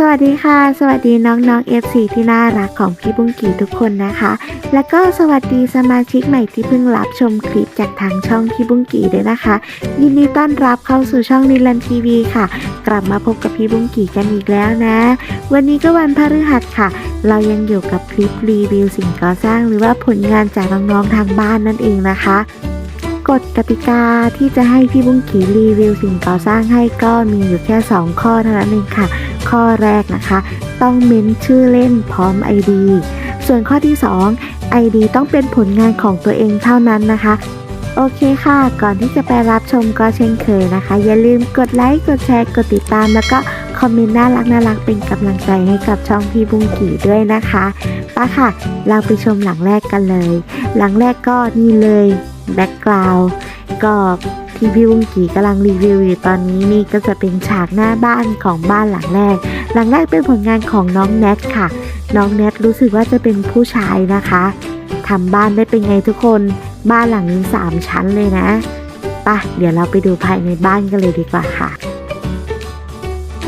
สวัสดีค่ะ สวัสดีน้องๆ FC ที่น่ารักของพี่บุ้งกีทุกคนนะคะ แล้วก็สวัสดีสมาชิกใหม่ที่เพิ่งรับชมคลิปจากทางช่องพี่บุ้งกีด้วยนะคะ ยินดีต้อนรับเข้าสู่ช่องนิลันทีวีค่ะ กลับมาพบกับพี่บุ้งกีกันอีกแล้วนะ วันนี้ก็วันพฤหัสค่ะ เรายังอยู่กับคลิปรีวิวสิ่งก่อสร้างหรือว่าผลงานจากน้องๆทางบ้านนั่นเองนะคะกฎกติกาที่จะให้พี่บุ้งกีรีวิวสิ่งก่อสร้างให้ก็มีอยู่แค่ 2 ข้อเท่านั้นเองค่ะ ข้อแรกนะคะ ต้องเม้นชื่อเล่นพร้อม ID ส่วนข้อที่ 2 ID ต้องเป็นผลงานของตัวเองเท่านั้นนะคะ โอเคค่ะ ก่อนที่จะไปรับชมก็เช่นเคยนะคะ อย่าลืมกดไลค์ กดแชร์ กดติดตาม แล้วก็คอมเมนต์น่ารักน่ารักเป็นกำลังใจให้กับช่องพี่บุ้งกี่ด้วยนะคะป้าค่ะ เราไปชมหลังแรกกันเลย หลังแรกก็นี่เลยแบ็กกราวด์ก็ ที่พี่บุ้งกีกำลังรีวิวอยู่ตอนนี้นี่ก็จะเป็นฉากหน้าบ้านของบ้านหลังแรก หลังแรกเป็นผลงานของน้องแนทค่ะ น้องแนทรู้สึกว่าจะเป็นผู้ชายนะคะทำบ้านได้เป็นไงทุกคน บ้านหลังนี้สามชั้นเลยนะไปะเดี๋ยวเราไปดูภายในบ้านกันเลยดีกว่าค่ะ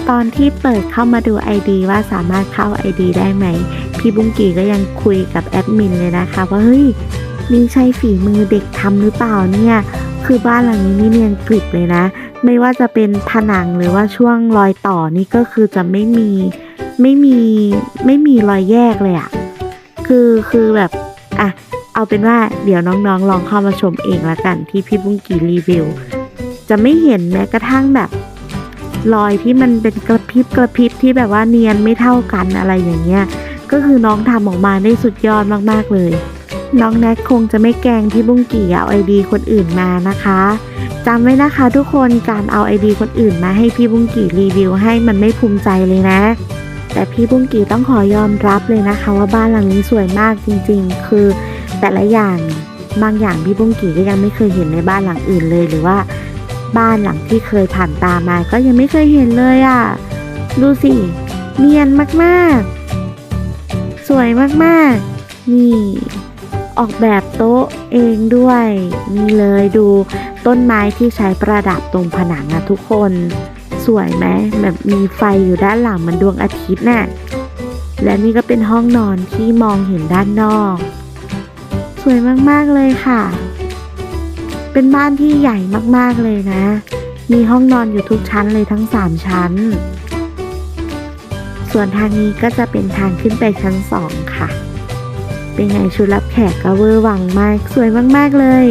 ตอนที่เปิดเข้ามาดู ID ว่าสามารถเข้า ID ได้ไหม พี่บุ้งกีก็ยังคุยกับแอดมินเลยนะคะว่าเฮ้ยนี่ใช่ฝีมือเด็กทำหรือเปล่าเนี่ย คือบ้านหลังนี้นี่เนียนกริบเลยนะ ไม่ว่าจะเป็นผนังหรือว่าช่วงรอยต่อนี่ก็คือจะไม่มีไม่มีไม่มีรอยแยกเลยอะคือคือแบบอะเอาเป็นว่าเดี๋ยวน้องๆ ลองเข้ามาชมเองละกันที่พี่บุ้งกีรีวิว จะไม่เห็นแม้กระทั่งแบบ รอยที่มันเป็นกระพริบกระพริบที่แบบว่าเนียนไม่เท่ากันอะไรอย่างเงี้ยก็คือน้องทำออกมาได้สุดยอดมากๆเลย น้องแนทคงจะไม่แกงพี่บุ้งกี่เอาไอดีคนอื่นมานะคะจำไว้นะคะทุกคนการเอาไอดีคนอื่นมาให้พี่บุ้งกี่รีวิวให้มันไม่ภูมิใจเลยนะ แต่พี่บุ้งกี่ต้องขอยอมรับเลยนะคะ ว่าบ้านหลังนี้สวยมากจริงๆ คือแต่ละอย่างบางอย่างพี่บุ้งกี่ก็ยังไม่เคยเห็นในบ้านหลังอื่นเลยหรือว่า บ้านหลังที่เคยผ่านตามาก็ยังไม่เคยเห็นเลยอะ่ะดูสิเนียนมากๆ สวยมากๆ นี่ ออกแบบโต๊ะเองด้วยนี่เลยดูต้นไม้ที่ใช้ประดับตรงผนังนะทุกคน สวยไหมแบบมีไฟอยู่ด้านหลังมันดวงอาทิตย์น่ะและนี่ก็เป็นห้องนอนที่มองเห็นด้านนอก สวยมากๆเลยค่ะ เป็นบ้านที่ใหญ่มากๆเลยนะ มีห้องนอนอยู่ทุกชั้นเลยทั้ง 3 ชั้น ส่วนทางนี้ก็จะเป็นทางขึ้นไปชั้น 2 ค่ะ เป็นไงชุดรับแขกก็เวอร์วังมาก สวยมากๆเลย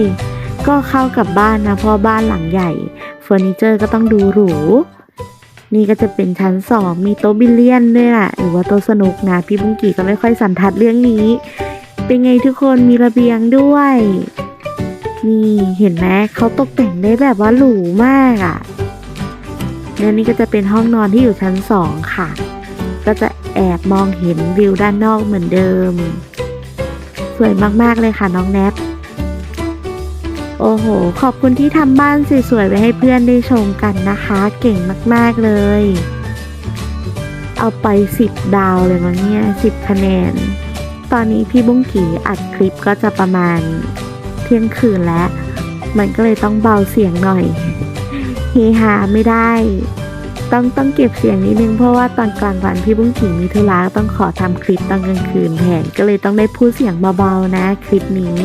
ก็เข้ากับบ้านนะเพราะบ้านหลังใหญ่เฟอร์นิเจอร์ก็ต้องดูหรู นี่ก็จะเป็นชั้น2มีโต๊ะบิลเลียนด้วยล่ะหรือว่าโต๊ะสนุกนะพี่บุ้งกีก็ไม่ค่อยสันทัดเรื่องนี้ เป็นไงทุกคนมีระเบียงด้วยนี่เห็นไหมเขาตกแต่งได้แบบว่าหรูมากอะ่ะและนี่ก็จะเป็นห้องนอนที่อยู่ชั้นสองค่ะ ก็จะแอบมองเห็นวิวด้านนอกเหมือนเดิม สวยมากๆเลยค่ะน้องแนทโอ้โห ขอบคุณที่ทำบ้านสวยๆไว้ให้เพื่อนได้ชมกันนะคะ เก่งมากๆเลย เอาไป 10 ดาวเลยมั้งเนี่ย 10 คะแนน ตอนนี้พี่บุ้งกีอัดคลิปก็จะประมาณเที่ยงคืนแล้ว มันก็เลยต้องเบาเสียงหน่อย เฮฮาไม่ได้ ต้องต้องเก็บเสียงนิดนึงเพราะว่าตอนกลางวันพี่บุ้งขิงมีธุระต้องขอทำคลิปตอนกลางคืนแทนก็เลยต้องได้พูดเสียงเบาๆนะคลิปนี้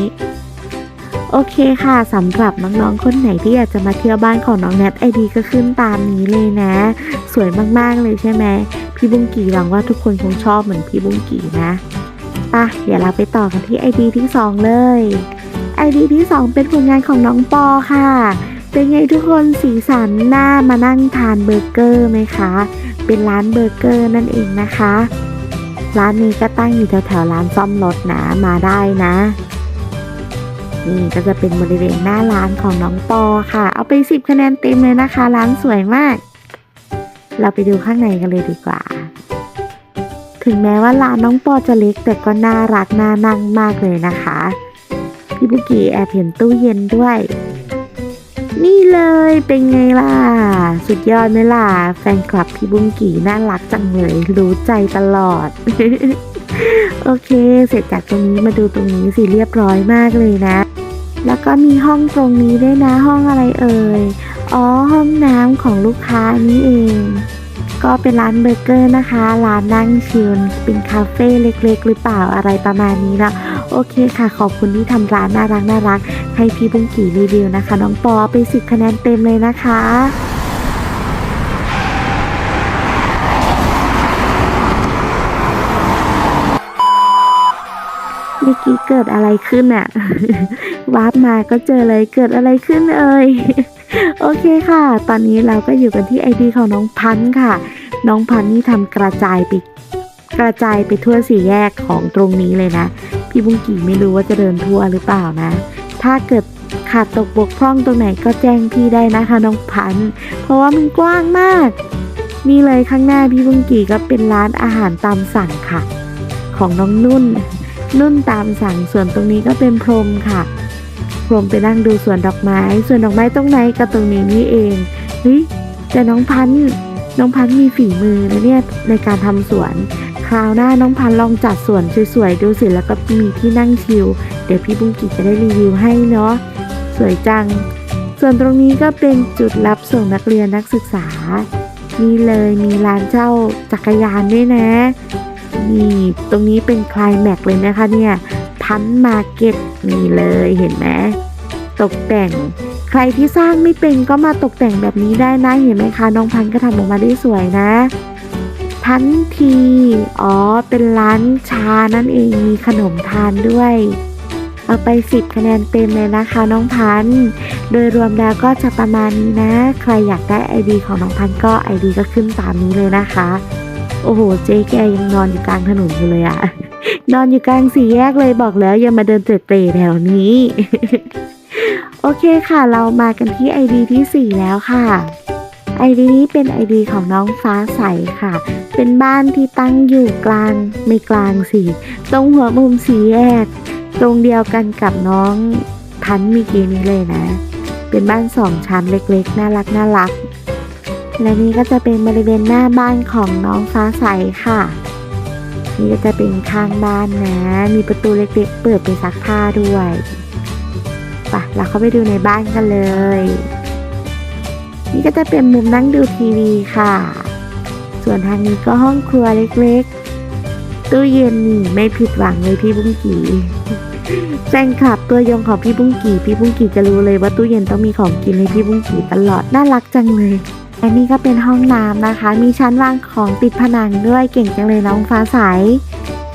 โอเคค่ะสำหรับน้องๆคนไหนที่อยากจะมาเที่ยวบ้านของน้องแนทไอดีก็ขึ้นตามนี้เลยนะ สวยมากๆเลยใช่ไหมพี่บุ้งกีหวังว่าทุกคนคงชอบเหมือนพี่บุ้งกีนะไปะเดี๋ยวเราไปต่อกันที่ไอดีที่สองเลยไอดีที่ 2 เป็นผลงานของน้องปอค่ะ เป็นไงทุกคนสีสันหน้ามานั่งทานเบอร์เกอร์ไหมคะ เป็นร้านเบอร์เกอร์นั่นเองนะคะ ร้านนี้ก็ตั้งอยู่แถวๆร้านซ่อมรถนะมาได้นะ นี่ก็จะเป็นบริเวณหน้าร้านของน้องปอค่ะ เอาไป10คะแนนเต็มเลยนะคะ ร้านสวยมาก เราไปดูข้างในกันเลยดีกว่า ถึงแม้ว่าร้านน้องปอจะเล็กแต่ก็น่ารักน่านั่งมากเลยนะคะพี่บุกี้แอบเห็นตู้เย็นด้วย นี่เลยเป็นไงล่ะ สุดยอดไหมล่ะ แฟนคลับพี่บุ้งกี่น่ารักจังเลย รู้ใจตลอด โอเค เสร็จจากตรงนี้มาดูตรงนี้สิเรียบร้อยมากเลยนะ แล้วก็มีห้องตรงนี้ด้วยนะห้องอะไรเอ่ย อ๋อห้องน้ำของลูกค้านี่เอง ก็เป็นร้านเบอร์เกอร์นะคะ ร้านนั่งชิลเป็นคาเฟ่เล็ก ๆ หรือเปล่าอะไรประมาณนี้นะ โอเคค่ะ ขอบคุณที่ทำร้านน่ารักน่ารัก ให้พี่บุ้งกี่รีวิวนะคะ น้องปอไปสิบคะแนนเต็มเลยนะคะเมื่อกี้เกิดอะไรขึ้นอะวาร์ปมาก็เจอเลยเกิดอะไรขึ้นเอ่ยโอเคค่ะ ตอนนี้เราก็อยู่กันที่ไอดีของน้องพันธ์ค่ะ น้องพันธ์นี่ทำกระจายไปกระจายไปทั่วสี่แยกของตรงนี้เลยนะ พี่บุ้งกี่ไม่รู้ว่าจะเดินทั่วหรือเปล่านะ ถ้าเกิดขาดตกบกพร่องตรงไหนก็แจ้งพี่ได้นะคะน้องพัน เพราะว่ามันกว้างมาก นี่เลยข้างหน้าพี่บุ้งกี่ก็เป็นร้านอาหารตามสั่งค่ะ ของน้องนุ่น นุ่นตามสั่งส่วนตรงนี้ก็เป็นพรมค่ะพรมไปนั่งดูสวนดอกไม้ ส่วนดอกไม้ตรงไหนก็ตรงนี้นี่เองเฮ้ยแต่น้องพันน้องพันมีฝีมือนะเนี่ยในการทำสวน ราวหน้าน้องพันลองจัดสวนสวยๆดูสิแล้วก็มีที่นั่งชิลเดี๋ยวพี่บุ้งกิจะได้รีวิวให้เนาะสวยจัง ส่วนตรงนี้ก็เป็นจุดรับส่งนักเรียนนักศึกษานี่เลยมีร้านเจ้าจักรยานด้วยนะนี่ตรงนี้เป็นคลายแม็กเลยนะคะเนี่ยพันมาเก็ตนี่เลยเห็นไหมตกแต่ง ใครที่สร้างไม่เป็นก็มาตกแต่งแบบนี้ได้นะเห็นไหมคะน้องพันก็ทำออกมาได้สวยนะ พันที อ๋อ เป็นร้านชานั่นเอง มีขนมทานด้วย เอาไป 10 คะแนนเต็มเลยนะคะน้องพันธ์โดยรวมแล้วก็จะประมาณนี้นะ ใครอยากได้ ID ของน้องพันธุ์ก็ ID ก็ขึ้นตามนี้เลยนะคะ โอ้โห เจ๊แกยังนอนอยู่กลางถนนอยู่เลยอะนอนอยู่กลางสี่แยกเลยบอกแล้วอย่ามาเดินเตะๆแถวนี้ โอเคค่ะ เรามากันที่ ID ที่ 4 แล้วค่ะ ID นี้เป็น ID ของน้องฟ้าใสค่ะ เป็นบ้านที่ตั้งอยู่กลางไม่กลางสิตรงหัวมุมสีแยก ตรงเดียวกันกับน้องพันมีกี้นี้เลยนะ เป็นบ้านสองชั้นเล็กๆ น่ารักน่ารัก และนี่ก็จะเป็นบริเวณหน้าบ้านของน้องฟ้าใสค่ะ นี่ก็จะเป็นข้างบ้านนะ มีประตูเล็กๆ เปิดไปซักผ้าด้วยไปะเราเข้าไปดูในบ้านกันเลย นี่ก็จะเป็นมุมนั่งดูทีวีค่ะ ส่วนทางนี้ก็ห้องครัวเล็กๆ ตู้เย็นนี่ไม่ผิดหวังเลยพี่บุ้งกีแฟนคลับตัวยงของพี่บุ้งกีพี่บุ้งกีจะรู้เลยว่าตู้เย็นต้องมีของกินให้พี่บุ้งกีตลอดน่ารักจังเลยอันนี้ก็เป็นห้องน้ำนะคะ มีชั้นวางของติดผนังด้วยเก่งจังเลยน้องฟ้าใส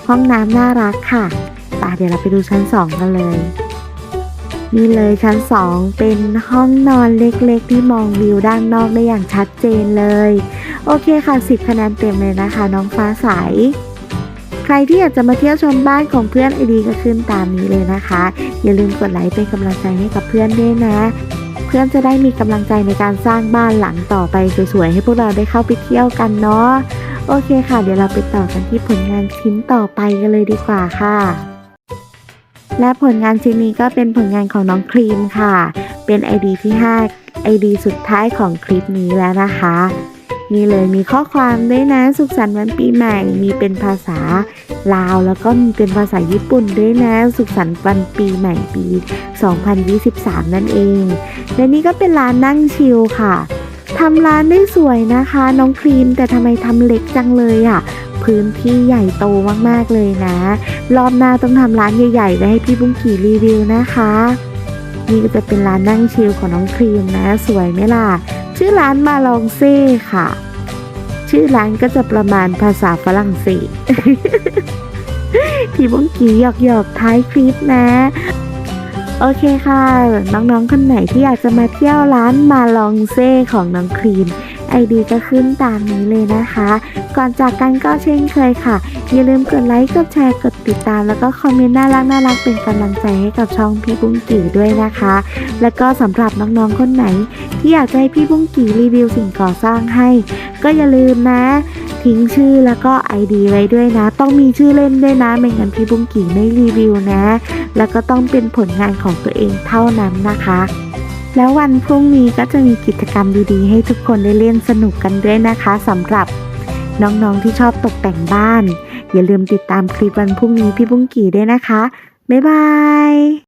ห้องน้ำน่ารักค่ะไปเดี๋ยวเราไปดูชั้นสองกันเลย นี่เลยชั้นสองเป็นห้องนอนเล็กๆ ที่มองวิวด้านนอกได้อย่างชัดเจนเลย โอเคค่ะ 10 คะแนนเต็มเลยนะคะ น้องฟ้าใส ใครที่อยากจะมาเที่ยวชมบ้านของเพื่อนไอดีก็ขึ้นตามนี้เลยนะคะ อย่าลืมกดไลค์เป็นกำลังใจให้กับเพื่อนด้วยนะ เพื่อนจะได้มีกำลังใจในการสร้างบ้านหลังต่อไปสวยๆให้พวกเราได้เข้าไปเที่ยวกันเนาะโอเคค่ะ เดี๋ยวเราไปต่อกันที่ผลงานชิ้นต่อไปกันเลยดีกว่าค่ะ และผลงานชิ้นนี้ก็เป็นผลงานของน้องครีมค่ะ เป็น ID ที่ 5 ID สุดท้ายของคลิปนี้แล้วนะคะ นี่เลยมีข้อความด้วยนะ สุขสันต์วันปีใหม่ มีเป็นภาษาลาว แล้วก็มีเป็นภาษาญี่ปุ่นด้วยนะ สุขสันต์วันปีใหม่ปี 2023 นั่นเอง และนี่ก็เป็นร้านนั่งชิลค่ะทำร้านได้สวยนะคะ น้องครีมแต่ทำไมทำเล็กจังเลยอะ่ะ พื้นที่ใหญ่โตมากๆเลยนะ รอบหน้าต้องทำร้านใหญ่ๆไว้ให้พี่บุ้งกี่รีวิวนะคะนี่ก็จะเป็นร้านนั่งชิลของน้องครีมนะ สวยไหมล่ะ ชื่อร้านมาลองเซ่ค่ะ ชื่อร้านก็จะประมาณภาษาฝรั่งเศสพี่บุ้งกี่หยอกๆท้ายคลิปนะ โอเคค่ะ น้องๆคนไหนที่อยากจะมาเที่ยวร้านมาลองเซ่ของน้องครีม ไอดีก็ขึ้นตามนี้เลยนะคะ ก่อนจากกันก็เช่นเคยค่ะ อย่าลืมกดไลค์กดแชร์กดติดตาม แล้วก็คอมเมนต์น่ารักน่ารักเป็นกำลังใจให้กับช่องพี่บุ้งกี่ด้วยนะคะ แล้วก็สำหรับน้องๆคนไหน ที่อยากจะให้พี่บุ้งกี่รีวิวสิ่งก่อสร้างให้ ก็อย่าลืมนะทิ้งชื่อแล้วก็ ID ไว้ด้วยนะ ต้องมีชื่อเล่นด้วยนะ ไม่งั้นพี่บุ้งกี่ไม่รีวิวนะ แล้วก็ต้องเป็นผลงานของตัวเองเท่านั้นนะคะ แล้ววันพรุ่งนี้ก็จะมีกิจกรรมดีๆ ให้ทุกคนได้เล่นสนุกกันด้วยนะคะสำหรับน้องๆที่ชอบตกแต่งบ้าน อย่าลืมติดตามคลิปวันพรุ่งนี้พี่บุ้งกี่ด้วยนะคะ บ๊ายบาย